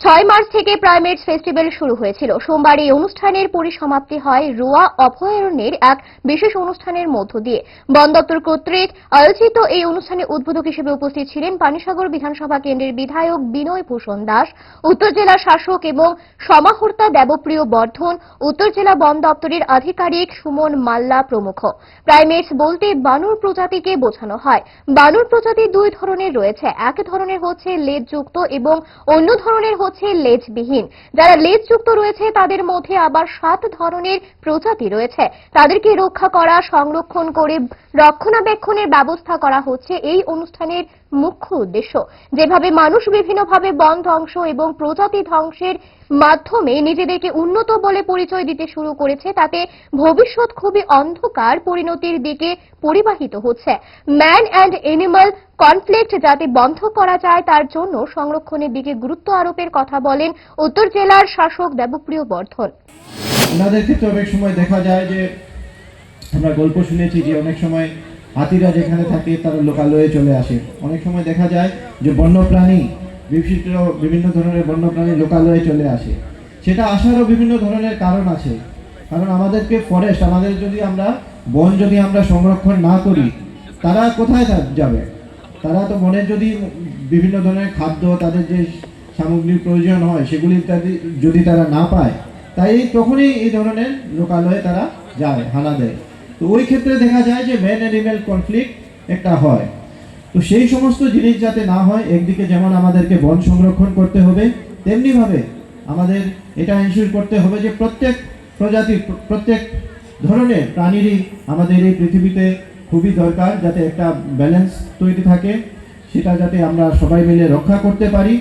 ছয় মার্চ থেকে primates festival শুরু হয়েছিল। সোমবার এই অনুষ্ঠানের পরিসমাপ্তি হয় রোয়া অভয়ারণ্যের এক বিশেষ অনুষ্ঠানের মধ্য দিয়ে। বন দপ্তর কর্তৃক আয়োজিত এই অনুষ্ঠানে উদ্বোধক হিসেবে উপস্থিত ছিলেন পানিসাগর বিধানসভা কেন্দ্রের বিধায়ক বিনয় ভূষণ দাস, উত্তর জেলা শাসক এবং সমাহর্তা দেবপ্রিয় বর্ধন, উত্তর জেলা বন দপ্তরের আধিকারিক সুমন মাল্লা প্রমুখ। প্রাইমেটস বলতে বানর প্রজাতিকে বোঝানো হয়। বানর প্রজাতি দুই ধরনের রয়েছে। এক ধরনের হচ্ছে লেজযুক্ত এবং অন্য ধরনের হচ্ছে লেজবিহীন। যারা লেজযুক্ত রয়েছে, তাদের মধ্যে আবার সাত ধরনের প্রজাতি রয়েছে। তাদেরকে রক্ষা করা, সংরক্ষণ করে রক্ষণাবেক্ষণের ব্যবস্থা করা হচ্ছে এই অনুষ্ঠানের মুখ্য উদ্দেশ্য। যেভাবে মানুষ বিভিন্নভাবে বন ধ্বংস এবং প্রজাতি ধ্বংসের মাধ্যমে নিজেদেরকে উন্নত বলে পরিচয় দিতে শুরু করেছে, তাতে ভবিষ্যৎ খুবই অন্ধকার পরিণতির দিকে পরিবাহিত হচ্ছে। ম্যান অ্যান্ড এনিম্যাল কনফ্লিক্ট যাতে বন্ধ করা যায়, তার জন্য সংরক্ষণের দিকে গুরুত্ব আরোপের কথা বলেন উত্তর জেলার শাসক দেবপ্রিয় বর্ধন। ওনাদের ক্ষেত্রে অনেক সময় দেখা যায় যে আমরা গল্প শুনেছি যে অনেক সময় হাতিরা যেখানে থাকে তারা লোকালয়ে চলে আসে। অনেক সময় দেখা যায় যে বন্যপ্রাণী, বিশিষ্ট বিভিন্ন ধরনের বন্যপ্রাণী লোকালয়ে চলে আসে। সেটা আসারও বিভিন্ন ধরনের কারণ আছে। কারণ আমাদেরকে ফরেস্ট আমাদের যদি আমরা বন যদি আমরা সংরক্ষণ না করি, তারা কোথায় যাবে? তারা তো বনের যদি বিভিন্ন ধরনের খাদ্য, তাদের যে সামগ্রীর প্রয়োজন হয়, সেগুলি যদি তারা না পায়, তাই তখনই এই ধরনের লোকালয়ে তারা যায়, হানা দেয়। তো ওই ক্ষেত্রে দেখা যায় যে ম্যান অ্যানিম্যাল কনফ্লিক্ট একটা হয়। তো সেই সমস্ত জিনিস যাতে না হয়, একদিকে যেমন আমাদেরকে বন সংরক্ষণ করতে হবে, তেমনিভাবে আমাদের এটা এনশিওর করতে হবে যে প্রত্যেক প্রজাতির, প্রত্যেক ধরনের প্রাণীরই আমাদের এই পৃথিবীতে খুবই দরকার যাতে একটা ব্যালেন্স তৈরি থাকে, সেটা যাতে আমরা সবাই মিলে রক্ষা করতে পারি।